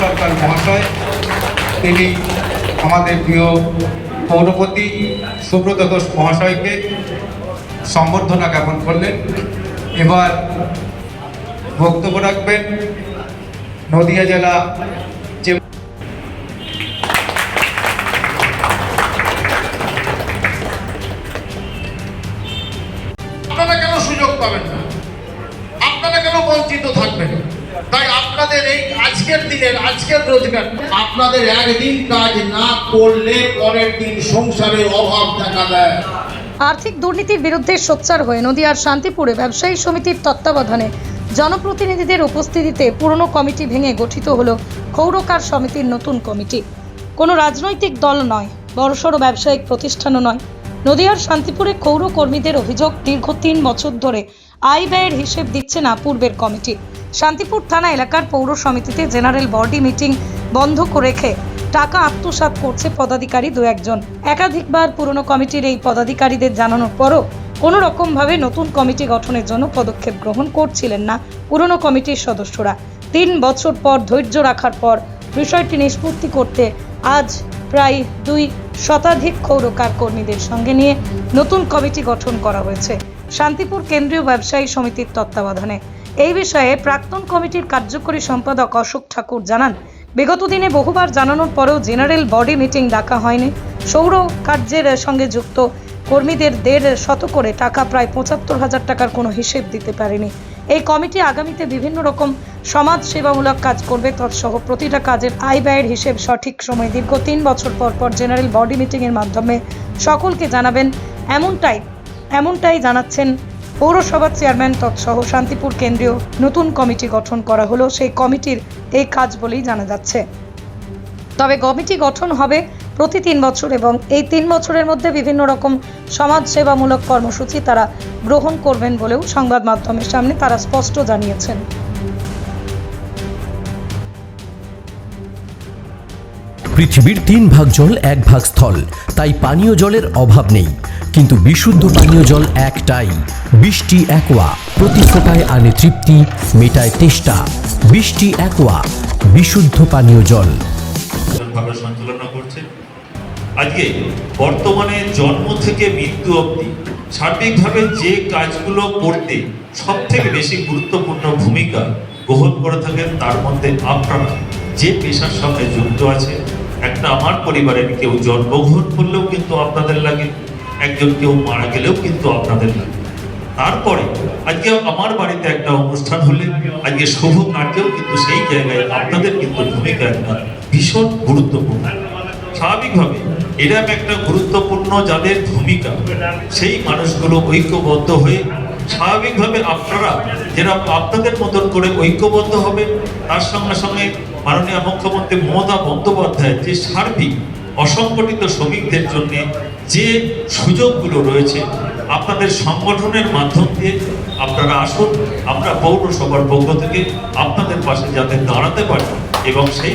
সরকার মহাশয়, তিনি আমাদের প্রিয় পৌরপতি সুব্রত ঘোষ মহাশয়কে সম্বর্ধনা জ্ঞাপন করলেন। এবার বক্তব্য রাখবেন নদিয়া জেলা আপনারা কেন সুযোগ পাবেন না? আপনারা কেন বঞ্চিত থাকবেন তাই আপনাদের এই আজকের দিনের, আজকের রোজগার, আপনাদের একদিন কাজ না করলে পরের দিন সংসারের অভাব দেখা দেয়। আর্থিক দুর্নীতির বিরুদ্ধে সোচ্চার হয়ে নদিয়ার শান্তিপুরে ব্যবসায়ী সমিতির তত্ত্বাবধানে জনপ্রতিনিধিদের উপস্থিতিতে পুরনো কমিটি ভেঙে গঠিত হলো ক্ষৌরকার সমিতির নতুন কমিটি। কোনো রাজনৈতিক দল নয়, বড়সড় ব্যবসায়িক প্রতিষ্ঠানও নয়। নদিয়ার শান্তিপুরে কৌর কর্মীদের অভিযোগ দীর্ঘ তিন বছর ধরে আয় ব্যয়ের হিসেব দিচ্ছে না পূর্বের কমিটি। শান্তিপুর থানা এলাকার পৌর সমিতিতে জেনারেল বডি মিটিং বন্ধ করে রেখে টাকা আত্মসাৎ করছে পদাধিকারী দু একজন। একাধিকবার পুরনো কমিটির এই পদাধিকারীদের জানানোর পরও কোনো রকমভাবে নতুন কমিটি গঠনের জন্য পদক্ষেপ গ্রহণ করছিলেন না পুরনো কমিটির সদস্যরা। তিন বছর পর ধৈর্য রাখার পর বিষয়টি নিষ্পত্তি করতে আজ প্রায় দুই শতাধিক ক্ষৌরকার কর্মীদের সঙ্গে নিয়ে নতুন কমিটি গঠন করা হয়েছে। শান্তিপুর কেন্দ্রীয় ব্যবসায়ী সমিতির তত্ত্বাবধানে এই বিষয়ে প্রাক্তন কমিটির কার্যকরী সম্পাদক অশোক ঠাকুর জানান, বিগত দিনে বহুবার জানানোর পরেও জেনারেল বডি মিটিং ডাকা হয়নি। সৌর কার্যের সঙ্গে যুক্ত কর্মীদের দেড় শত করে টাকা প্রায় পঁচাত্তর হাজার টাকার কোনো হিসেব দিতে পারেনি। এই কমিটি আগামীতে বিভিন্ন রকম সমাজ সেবামূলক কাজ করবে, তৎসহ প্রতিটা কাজের আয় ব্যয়ের হিসেব সঠিক সময় দীর্ঘ তিন বছর পর পর জেনারেল বডি মিটিংয়ের মাধ্যমে সকলকে জানাবেন, এমনটাই এমনটাই জানাচ্ছেন পৌরসভার চেয়ারম্যান তৎসহ শান্তিপুর কেন্দ্রীয় নতুন কমিটি গঠন করা হলো। সেই কমিটির এই কাজ বলেই জানা যাচ্ছে। তবে কমিটি গঠন হবে প্রতি তিন বছর এবং এই তিন বছরের মধ্যে বিভিন্ন রকম সমাজসেবামূলক কর্মসূচি তারা গ্রহণ করবেন বলেও সংবাদ মাধ্যমের সামনে তারা স্পষ্ট জানিয়েছেন। পৃথিবীর তিন ভাগ জল, এক ভাগ স্থল। তাই পানীয় জলের অভাব নেই। কিন্তু বিশুদ্ধ পানীয় জল একটাই। বৃষ্টি একোয়া। প্রতি ফোটায় আনে তৃপ্তি, মেটায় তেষ্টা। বৃষ্টি একোয়া। বিশুদ্ধ পানীয় জল। সঞ্চালনা আজকে বর্তমানে জন্ম থেকে মৃত্যু অবধি সার্বিকভাবে যে কাজগুলো করতে সব থেকে বেশি গুরুত্বপূর্ণ ভূমিকা গ্রহণ করে থাকেন, তার মধ্যে আপনারা যে পেশার সঙ্গে যুক্ত আছে একটা আমার পরিবারের কেউ জন্মগ্রহণ করলেও কিন্তু আপনাদের লাগে, একজন কেউ মারা গেলেও কিন্তু আপনাদের লাগে। তারপরে, আজকে আমার বাড়িতে একটা অনুষ্ঠান হলে, আজকে শুভ কার্যেও কিন্তু সেই জায়গায় আপনাদের কিন্তু ভূমিকা একটা ভীষণ গুরুত্বপূর্ণ। স্বাভাবিকভাবে এরকম একটা গুরুত্বপূর্ণ যাদের ভূমিকা, সেই মানুষগুলো ঐক্যবদ্ধ হয়ে, স্বাভাবিকভাবে আপনারা যেরকম আপনাদের মতন করে ঐক্যবদ্ধ হবে, তার সঙ্গে সঙ্গে মাননীয় মুখ্যমন্ত্রী মমতা বন্দ্যোপাধ্যায় যে সার্বিক অসংগঠিত শ্রমিকদের জন্য যে সুযোগগুলো রয়েছে, আপনাদের সংগঠনের মাধ্যম দিয়ে আপনারা আসুন, আমরা পৌরসভার পক্ষ থেকে আপনাদের পাশে যাতে দাঁড়াতে পারি এবং সেই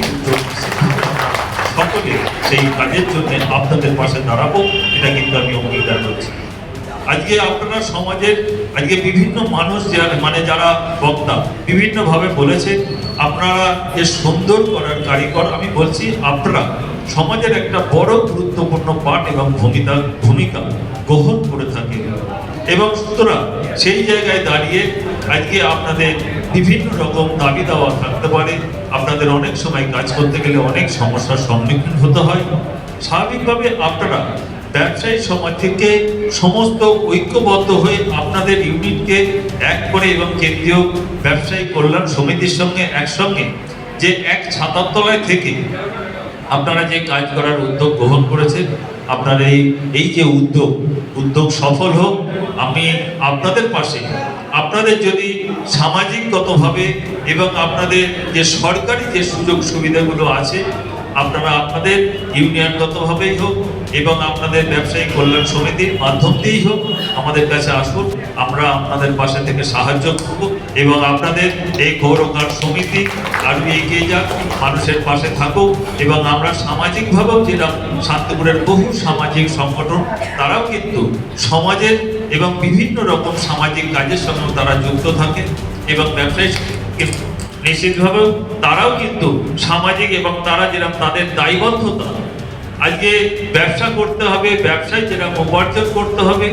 সকলে সেই কাজের জন্য আপনাদের পাশে দাঁড়াবো, এটা কিন্তু আমি অঙ্গীকার করছি। আজকে আপনারা সমাজের, আজকে বিভিন্ন মানুষ যারা মানে যারা বক্তা, বিভিন্নভাবে বলেছে আপনারা যে সুন্দর করার কারিগর, আমি বলছি আপনারা, সমাজের একটা বড় গুরুত্বপূর্ণ পাঠ এবং ভূমিকা ভূমিকা গ্রহণ করে থাকে এবং সুতরাং সেই জায়গায় দাঁড়িয়ে আজকে আপনাদের বিভিন্ন রকম দাবি দাওয়া থাকতে পারে। আপনাদের অনেক সময় কাজ করতে গেলে অনেক সমস্যার সম্মুখীন হতে হয়। স্বাভাবিকভাবে আপনারা ব্যবসায়ী সমাজ থেকে সমস্ত ঐক্যবদ্ধ হয়ে আপনাদের ইউনিটকে এক করে এবং কেন্দ্রীয় ব্যবসায়ী কল্যাণ সমিতির সঙ্গে একসঙ্গে যে এক ছাতার তলায় থেকে আপনারা যে কাজ করার উদ্যোগ গ্রহণ করেছেন, আপনার এই এই যে উদ্যোগ উদ্যোগ সফল হোক, আমি আপনাদের পাশে, আপনাদের যদি সামাজিকগতভাবে এবং আপনাদের যে সরকারি যে সুযোগ সুবিধাগুলো আছে, আপনারা আপনাদের ইউনিয়নগতভাবেই হোক এবং আপনাদের ব্যবসায়ী কল্যাণ সমিতির মাধ্যম দিয়েই হোক আমাদের কাছে আসুন, আমরা আপনাদের পাশে থেকে সাহায্য করব এবং আপনাদের এই গৌরকার সমিতি আরও এগিয়ে যাক, মানুষের পাশে থাকুক এবং আমরা সামাজিকভাবেও যেটা শান্তিপুরের বহু সামাজিক সংগঠন, তারাও কিন্তু সমাজের এবং বিভিন্ন রকম সামাজিক কাজের সঙ্গে তারা যুক্ত থাকে এবং ব্যবসায়ী নিশ্চিতভাবেও তারাও কিন্তু সামাজিক এবং তারা যেরকম তাদের দায়বদ্ধতা আজকে ব্যবসা করতে হবে, ব্যবসায় যেরকম উপার্জন করতে হবে,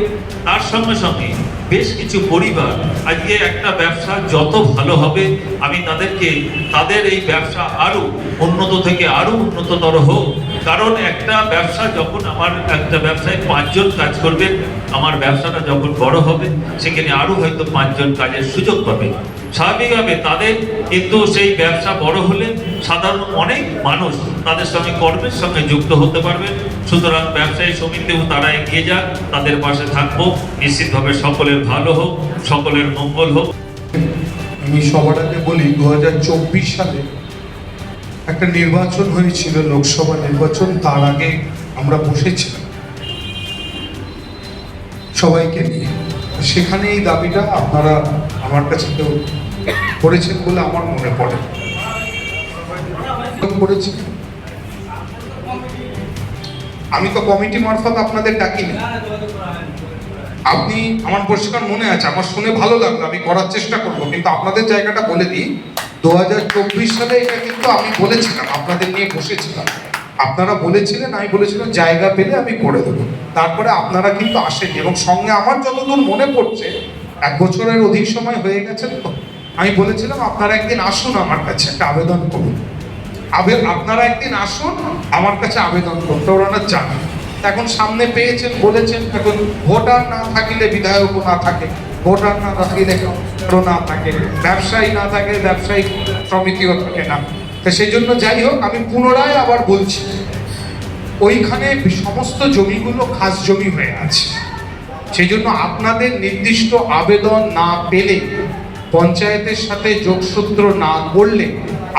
তার সঙ্গে সঙ্গে বেশ কিছু পরিবার আজকে একটা ব্যবসা যত ভালো হবে, আমি তাদেরকে, তাদের এই ব্যবসা আরও উন্নত থেকে আরও উন্নততর হোক। কারণ একটা ব্যবসা যখন আমার, একটা ব্যবসায় পাঁচজন কাজ করবে, আমার ব্যবসাটা যখন বড় হবে, সেখানে আরও হয়তো পাঁচজন কাজের সুযোগ পাবে। স্বাভাবিকভাবে তাদের কিন্তু সেই ব্যবসা বড় হলে সাধারণ অনেক মানুষ তাদের সঙ্গে কর্মের সঙ্গে যুক্ত হতে পারবেন সুতরাং ব্যবসায়ী সমিতিও তারা এগিয়ে যাক, তাদের পাশে থাকব। নিশ্চিতভাবে সকলের ভালো হোক, সকলের মঙ্গল হোক। আমি সবার আগে বলি দু হাজার চব্বিশ সালে একটা নির্বাচন হয়েছিল, লোকসভা নির্বাচন, তার আগে আমরা বসেছিলাম সবাইকে নিয়ে। সেখানে এই দাবিটা আপনারা আমার কাছে কেউ করেছেন বলে আমার মনে পড়ে। করেছি। আমি তো কমিটি মারফত আপনাদের ডাকিনি। আপনি আমার পরিষ্কার মনে আছে, আমার শুনে ভালো লাগল, আমি করার চেষ্টা করব, কিন্তু আপনাদের জায়গাটা বলে দিই দু সালে এটা কিন্তু আমি বলেছিলাম, আপনাদের নিয়ে বসেছিলাম। আপনারা বলেছিলেন, আমি বলেছিলাম, জায়গা পেলে আমি করে দেবো। তারপরে আপনারা কিন্তু আসেননি, এবং সঙ্গে আমার যতদূর মনে পড়ছে, এক বছরের অধিক সময় হয়ে গেছেন তো, আমি বলেছিলাম, আপনারা একদিন আসুন আমার কাছে, একটা আবেদন করুন। আপনারা একদিন আসুন, আমার কাছে আবেদন করতে। ওরা না জানেন। এখন সামনে পেয়েছেন, বলেছেন, এখন ভোটার না থাকিলে বিধায়ক না থাকে। ভোটার না থাকিলে না থাকে। ব্যবসায়ী না থাকে, ব্যবসায়ী সমিতিও থাকে না। তো সেই জন্য যাই হোক, আমি পুনরায় আবার বলছি, ওইখানে সমস্ত জমিগুলো খাস জমি হয়ে আছে। সেই জন্য আপনাদের নির্দিষ্ট আবেদন না পেলে, পঞ্চায়েতের সাথে যোগসূত্র না করলে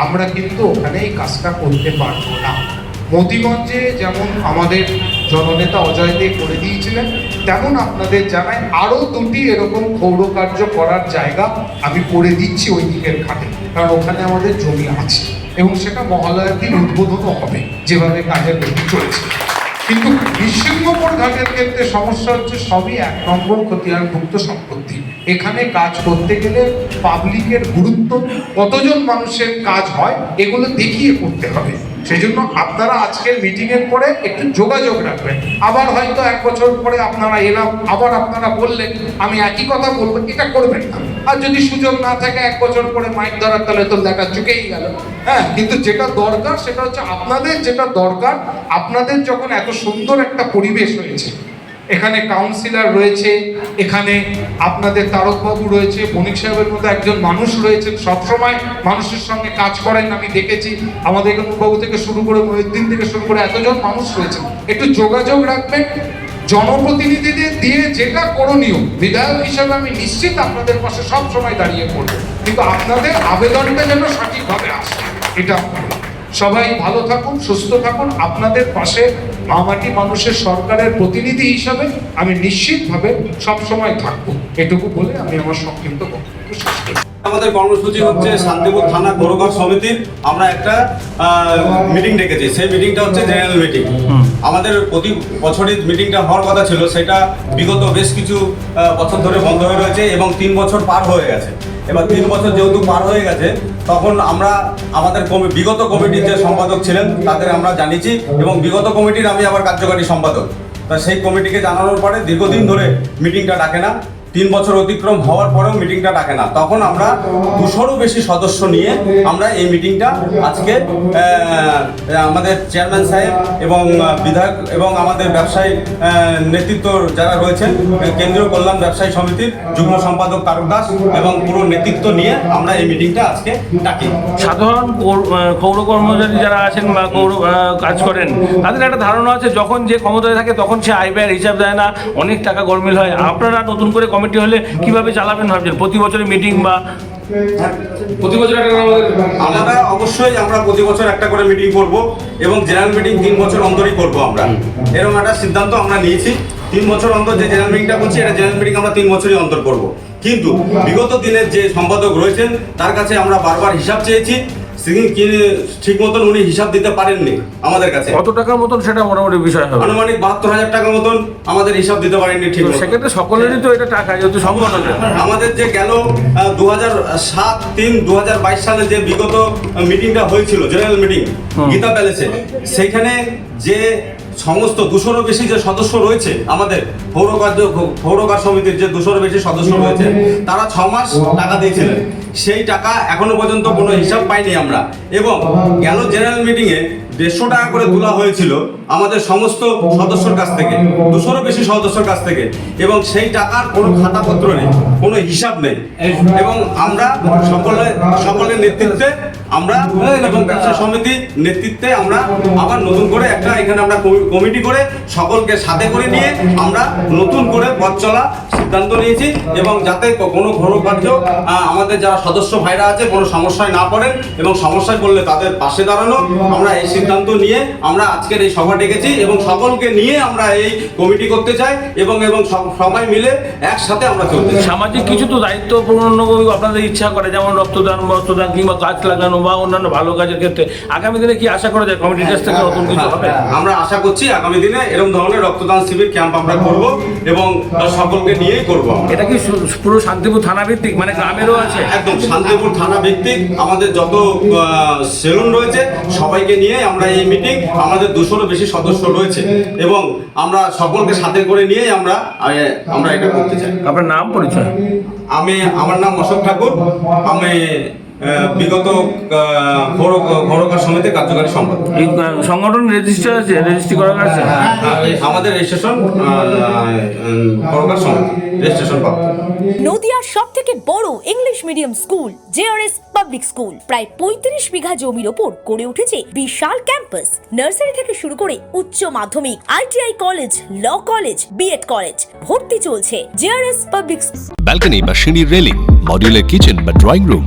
আমরা কিন্তু ওখানে এই কাজটা করতে পারব না। মতিগঞ্জে যেমন আমাদের জননেতা অজয় দে করে দিয়েছিলেন, তেমন আপনাদের জানায় আরও দুটি এরকম ক্ষৌর কার্য করার জায়গা আমি করে দিচ্ছি ওই দিকের খাটে কারণ ওখানে আমাদের জমি আছে এবং সেটা মহালয়ার দিন উদ্বোধনও হবে, যেভাবে কাজের গতি চলছে। কিন্তু নৃসিংহপুর ঘাটের ক্ষেত্রে সমস্যা হচ্ছে সবই এক নম্বর খতিয়ানভুক্ত সম্পত্তি। এখানে কাজ করতে গেলে পাবলিকের গুরুত্ব, কতজন মানুষের কাজ হয়, এগুলো দেখিয়ে করতে হবে। সেই জন্য আপনারা আজকের মিটিং এর পরে একটু যোগাযোগ রাখবেন। আবার হয়তো এক বছর পরে আপনারা এলাম, আবার আপনারা বললেন, আমি একই কথা বলব, এটা করবেন না। আর যদি সুযোগ না থাকে, এক বছর পরে মাইক ধরার তাহলে তো দেখা চুকেই গেল। হ্যাঁ কিন্তু যেটা দরকার সেটা হচ্ছে আপনাদের যেটা দরকার, আপনাদের যখন এত সুন্দর একটা পরিবেশ হয়েছে, এখানে কাউন্সিলর রয়েছে, এখানে আপনাদের তারকবাবু রয়েছে, বণিক সাহেবের মতো একজন মানুষ রয়েছেন, সবসময় মানুষের সঙ্গে কাজ করেন, আমি দেখেছি, আমাদের এখানে বাবু থেকে শুরু করে মহিউদ্দিন থেকে শুরু করে এতজন মানুষ রয়েছেন। একটু যোগাযোগ রাখবেন জনপ্রতিনিধিদের দিয়ে যেটা করণীয় বিধায়ক হিসেবে আমি নিশ্চিত আপনাদের পাশে সব সময় দাঁড়িয়ে পড়ব। কিন্তু আপনাদের আবেদনটা যেন সঠিকভাবে আসে এটা সবাই ভালো থাকুন সুস্থ থাকুন। আপনাদের পাশে মামাটি মানুষের সরকারের প্রতিনিধি হিসাবে আমি নিশ্চিতভাবে সবসময় থাকব। এটুকু বলে আমি আমার সংক্ষিপ্ত বক্তব্য শেষ করছি আমাদের কর্মসূচি হচ্ছে শান্তিপুর থানা গৌরগড় সমিতির আমরা একটা মিটিং ডেকেছি। সেই মিটিংটা হচ্ছে জেনারেল মিটিং আমাদের প্রতি বছরই মিটিংটা হওয়ার কথা ছিল, সেটা বিগত বেশ কিছু বছর ধরে বন্ধ হয়ে রয়েছে এবং তিন বছর পার হয়ে গেছে। এবার তিন বছর যেহেতু পার হয়ে গেছে, তখন আমরা আমাদের বিগত কমিটির যে সম্পাদক ছিলেন, তাদের আমরা জানিয়েছি এবং বিগত কমিটির আমি আবার কার্যকারী সম্পাদক। তা সেই কমিটিকে জানানোর পরে দীর্ঘদিন ধরে মিটিংটা ডাকে না। তিন বছর অতিক্রম হওয়ার পরেও মিটিংটা ডাকে না। তখন আমরা দুশোরও বেশি সদস্য নিয়ে আমরা এই মিটিংটা আজকে আমাদের চেয়ারম্যান সাহেব এবং বিধায়ক এবং আমাদের ব্যবসায়ী নেতৃত্ব যারা রয়েছেন, কেন্দ্রীয় কল্যাণ ব্যবসায়ী সমিতির যুগ্ম সম্পাদক তারক দাস এবং পুরো নেতৃত্ব নিয়ে আমরা এই মিটিংটা আজকে ডাকি। সাধারণ পৌর কর্মচারী যারা আছেন বা পৌর কাজ করেন, তাদের একটা ধারণা আছে, যখন যে ক্ষমতায় থাকে তখন সে আয় ব্যয়ের হিসাব দেয় না, অনেক টাকা গরমিল হয়। আপনারা নতুন করে কমিটি হলে কীভাবে চালাবেন ভাবছেন? প্রতি বছরে মিটিং বা প্রতি বছর আমরা অবশ্যই আমরা প্রতি বছর একটা করে মিটিং করব এবং জেনারেল মিটিং তিন বছর অন্তরই করব আমরা। এরকম একটা সিদ্ধান্ত আমরা নিয়েছি। তিন বছর অন্তর যে জেনারেল মিটিংটা করছি, এটা জেনারেল মিটিং আমরা তিন বছরই অন্তর করব। কিন্তু বিগত দিনের যে সম্পাদক রয়েছেন, তার কাছে আমরা বারবার হিসাব চেয়েছি সিগিং ঠিক মতন উনি হিসাব দিতে পারেননি আমাদের কাছে। কত টাকার মতন সেটা মোটামুটি বিষয় হবে। আনুমানিক বাহাত্তর হাজার টাকার মতন আমাদের হিসাব দিতে পারেননি ঠিক সেক্ষেত্রে সকলেরই তো এটা টাকা যেহেতু সম্ভব আমাদের যে গেল দু হাজার সাত তিন দু হাজার বাইশ সালে যে বিগত মিটিংটা হয়েছিল জেনারেল মিটিং গীতা প্যালেসে সেইখানে যে সমস্ত দুশোরও বেশি যে সদস্য রয়েছে, আমাদের পৌর কার্য পৌর কার সমিতির যে দুশোরও বেশি সদস্য রয়েছে, তারা ছ মাস টাকা দিয়েছিলেন। সেই টাকা এখনও পর্যন্ত কোনো হিসাব পাইনি আমরা। এবং গেল জেনারেল মিটিংয়ে দেড়শো টাকা করে তোলা হয়েছিল আমাদের সমস্ত সদস্যর কাছ থেকে দুশোরও বেশি সদস্যর কাছ থেকে। এবং সেই টাকার কোনো খাতাপত্র নেই, কোনো হিসাব নেই। এবং আমরা সকলে, সকলের নেতৃত্বে আমরা এবং ব্যবসা সমিতির নেতৃত্বে আমরা আবার নতুন করে একটা এখানে আমরা কমিটি করে সকলকে সাথে করে নিয়ে আমরা নতুন করে পথ চলা সিদ্ধান্ত নিয়েছি এবং যাতে কোনো ঘোর কার্য আমাদের যারা সদস্য ভাইরা আছে কোনো সমস্যায় না পড়েন এবং সমস্যায় পড়লে তাদের পাশে দাঁড়ানো আমরা এই সিদ্ধান্ত নিয়ে আমরা আজকের এই সভা ডেকেছি এবং সকলকে নিয়ে আমরা এই কমিটি করতে চাই এবং এবং সব- সবাই মিলে একসাথে আমরা চলতে সামাজিক কিছু তো দায়িত্ব পূরণ আপনাদের ইচ্ছা করে যেমন রক্তদান রক্তদান কিংবা গাছ লাগানো বা অন্যান্য ভালো কাজের ক্ষেত্রে আগামী দিনে কি আশা করা যায় কমিটির কাছ থেকে নতুন কিছু হবে? আমরা আশা করছি আগামী দিনে এরকম ধরনের রক্তদান শিবির ক্যাম্প আমরা করব এবং সকলকে নিয়েই করব এটা কি পুরো শান্তিপুর থানা ভিত্তিক মানে গ্রামেরও আছে? একদম শান্তিপুর থানা ভিত্তিক আমাদের যত সেলুন রয়েছে সবাইকে নিয়ে আমরা এই মিটিং আমাদের দুশোরও বেশি সদস্য রয়েছে এবং আমরা সকলকে সাথে করে নিয়েই আমরা আমরা এটা করতে চাই। আপনার নাম পরিচয়? আমি আমার নাম অশোক ঠাকুর। আমি বিগত ঘরকার সমিতির কার্যকারী সম্পাদক সংগঠন রেজিস্টার আছে রেজিস্ট্রি করা আছে? আমাদের রেজিস্ট্রেশন সমিতি রেজিস্ট্রেশন প্রাপ্ত। নদিয়ার সব থেকে বড় English medium school JRS public school. প্রায় পঁয়ত্রিশ বিঘা জমির ওপর গড়ে উঠেছে বিশাল ক্যাম্পাস। নার্সারি থেকে শুরু করে উচ্চ মাধ্যমিক ITI college law college BEd college ভর্তি চলছে জেআরএস পাবলিক ব্যালকনি বা সিঁড়ির রেলিং মডিউলার কিচেন বা ড্রয়িং রুম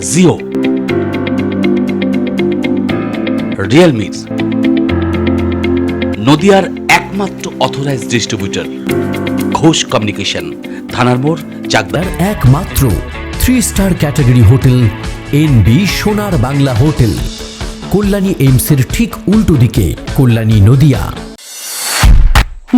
জিও রিয়েলমি নদিয়ার একমাত্র অথরাইজড ডিস্ট্রিবিউটর ঘোষ কমিউনিকেশন থানার মোড়, চাকদার একমাত্র three star category hotel N B Sonar Bangla hotel Kalyani এইমসের ঠিক উল্টো দিকে কল্যাণী নদিয়া।